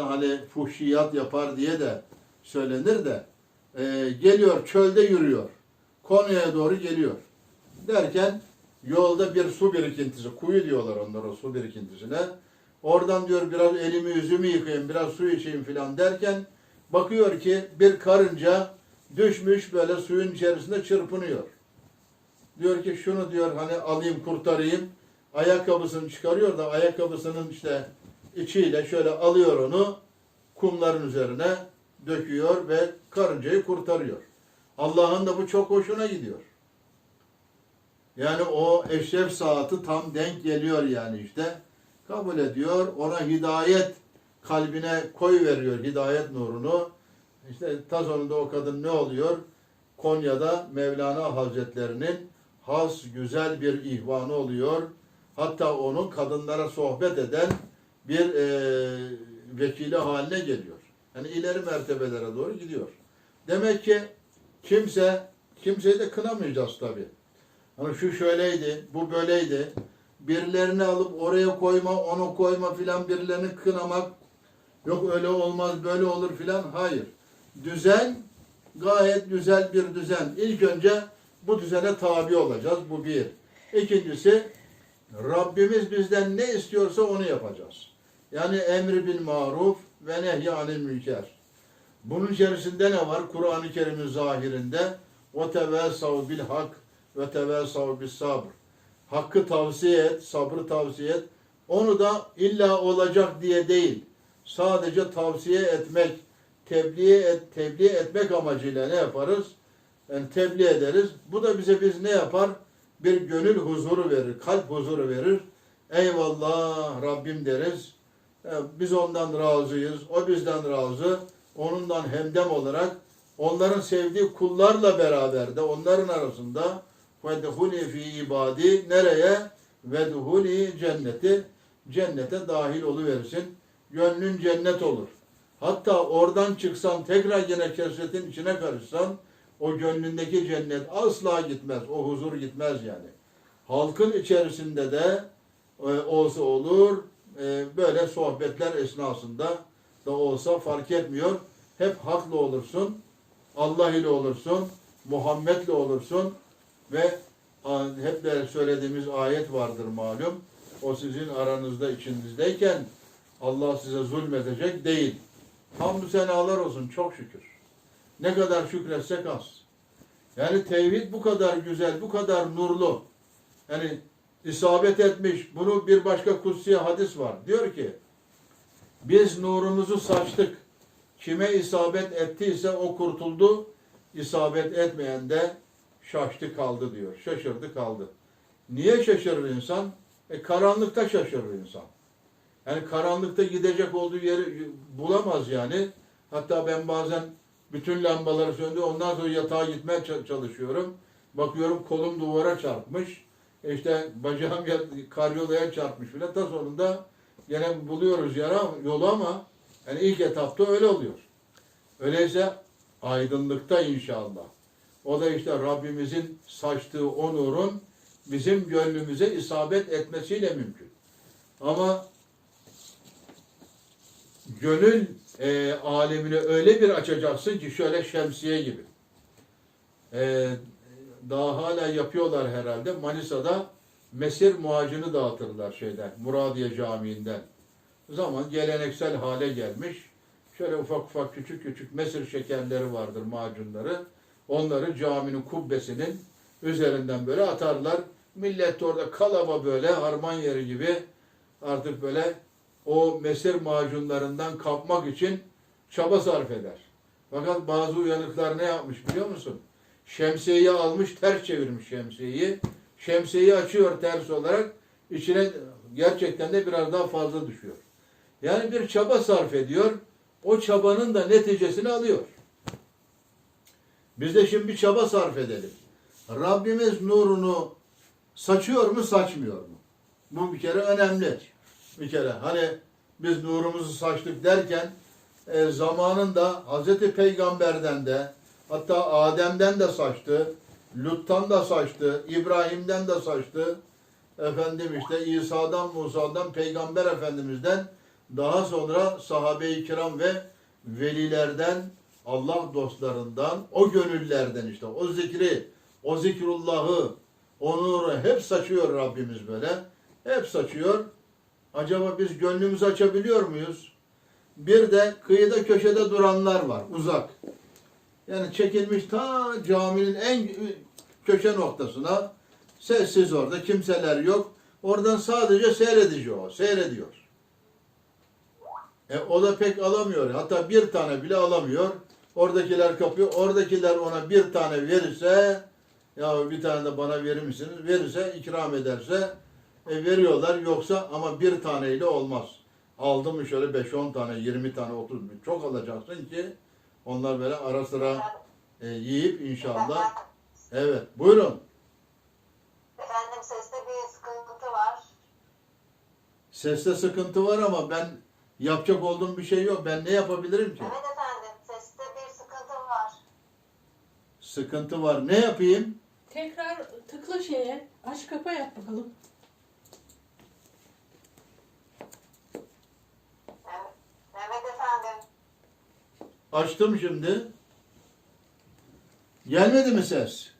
da hani fuhşiyat yapar diye de söylenir de e, geliyor çölde yürüyor. Konya'ya doğru geliyor. Derken yolda bir su birikintisi, kuyu diyorlar onlara su birikintisine. Oradan diyor biraz elimi yüzümü yıkayayım, biraz su içeyim filan derken bakıyor ki bir karınca düşmüş böyle suyun içerisinde çırpınıyor. Diyor ki şunu diyor hani alayım kurtarayım. Ayakkabısını çıkarıyor da ayakkabısının işte içiyle şöyle alıyor onu kumların üzerine döküyor ve karıncayı kurtarıyor. Allah'ın da bu çok hoşuna gidiyor. Yani o eşref saati tam denk geliyor yani işte. Kabul ediyor. Ona hidayet kalbine koy veriyor hidayet nurunu. İşte ta o kadın ne oluyor? Konya'da Mevlana Hazretlerinin has güzel bir ihvanı oluyor. Hatta onun kadınlara sohbet eden bir e, vekili haline geliyor. Yani ileri mertebelere doğru gidiyor. Demek ki kimse, kimseyi de kınamayacağız tabii. Hani şu şöyleydi, bu böyleydi. Birilerini alıp oraya koyma, onu koyma filan birilerini kınamak. Yok öyle olmaz, böyle olur filan. Hayır. Düzen gayet güzel bir düzen. İlk önce bu düzene tabi olacağız. Bu bir. İkincisi Rabbimiz bizden ne istiyorsa onu yapacağız. Yani emri bil maruf ve nehy münker. Bunun içerisinde ne var? Kur'an-ı Kerim'in zahirinde o tevessav bil hak ve tevessav bis sabr. Hakkı tavsiye et, sabrı tavsiye et. Onu da illa olacak diye değil. Sadece tavsiye etmek, tebliğ et, tebliğ etmek amacıyla ne yaparız? Yani tebliğ ederiz. Bu da bize biz ne yapar? Bir gönül huzuru verir, kalp huzuru verir. Eyvallah Rabbim deriz. Ya Biz ondan razıyız, o bizden razı. Onundan hemdem olarak onların sevdiği kullarla beraber de onların arasında vedhuli fi ibadi nereye? Vedhuli cenneti cennete dahil oluversin. Gönlün cennet olur. Hatta oradan çıksan tekrar yine kesretin içine karışsan o gönlündeki cennet asla gitmez. O huzur gitmez yani. Halkın içerisinde de e, olsa olur e, böyle sohbetler esnasında da olsa fark etmiyor. Hep haklı olursun. Allah ile olursun. Muhammed'le olursun ve hep de söylediğimiz ayet vardır malum. O sizin aranızda içinizdeyken Allah size zulmedecek değil. Hamdü senalar olsun çok şükür. Ne kadar şükretsek az. Yani tevhid bu kadar güzel, bu kadar nurlu. Yani isabet etmiş. Bunu bir başka kutsi hadis var. Diyor ki biz nurumuzu saçtık. Kime isabet ettiyse o kurtuldu. İsabet etmeyen de şaştı kaldı diyor. Şaşırdı kaldı. Niye şaşırır insan? E karanlıkta şaşırır insan. Yani karanlıkta gidecek olduğu yeri bulamaz yani. Hatta ben bazen bütün lambaları söndü. Ondan sonra yatağa gitmeye ça- çalışıyorum. Bakıyorum kolum duvara çarpmış. E İşte bacağım ya- karyolaya çarpmış bile. Ta sonunda gene buluyoruz yara, yolu ama yani ilk etapta öyle oluyor. Öyleyse aydınlıkta inşallah. O da işte Rabbimizin saçtığı o nurun bizim gönlümüze isabet etmesiyle mümkün. Ama gönül e, alemini öyle bir açacaksın ki şöyle şemsiye gibi. E, daha hala yapıyorlar herhalde. Manisa'da mesir muhacını dağıtırlar şeyden, Muradiye Camii'nden. Zaman geleneksel hale gelmiş. Şöyle ufak ufak küçük küçük mesir şekerleri vardır macunları. Onları caminin kubbesinin üzerinden böyle atarlar. Millet orada kalaba böyle harman yeri gibi artık böyle o mesir macunlarından kapmak için çaba sarf eder. Fakat bazı uyanıklar ne yapmış biliyor musun? Şemsiyeyi almış, ters çevirmiş şemsiyeyi. Şemsiyeyi açıyor ters olarak. içine gerçekten de biraz daha fazla düşüyor. Yani bir çaba sarf ediyor. O çabanın da neticesini alıyor. Biz de şimdi bir çaba sarf edelim. Rabbimiz nurunu saçıyor mu, saçmıyor mu? Bu bir kere önemli. Bir kere hani biz nurumuzu saçtık derken e, zamanında Hazreti Peygamber'den de hatta Adem'den de saçtı, Lut'tan da saçtı, İbrahim'den de saçtı. Efendim işte İsa'dan, Musa'dan, Peygamber Efendimiz'den Daha sonra sahabe-i kiram ve velilerden, Allah dostlarından, o gönüllerden işte o zikri, o zikrullahı, o nuru hep saçıyor Rabbimiz böyle. Hep saçıyor. Acaba biz gönlümüzü açabiliyor muyuz? Bir de kıyıda köşede duranlar var, uzak. Yani çekilmiş ta caminin en köşe noktasına sessiz orada, kimseler yok. Oradan sadece seyredici o, seyrediyor. E, o da pek alamıyor. Hatta bir tane bile alamıyor. Oradakiler kapıyor. Oradakiler ona bir tane verirse ya bir tane de bana verir misiniz? Verirse, ikram ederse e, veriyorlar. Yoksa ama bir taneyle olmaz. Aldı mı şöyle 5-10 tane, 20 tane, 30 çok alacaksın ki onlar böyle ara sıra e, yiyip inşallah. Evet, buyurun. Efendim seste bir sıkıntı var. Seste sıkıntı var ama ben yapacak olduğum bir şey yok. Ben ne yapabilirim ki? Evet efendim seste bir sıkıntı var. Sıkıntı var. Ne yapayım? Tekrar tıkla şeye. Aç kapa yap bakalım. Evet, evet efendim. Açtım şimdi. Gelmedi mi ses?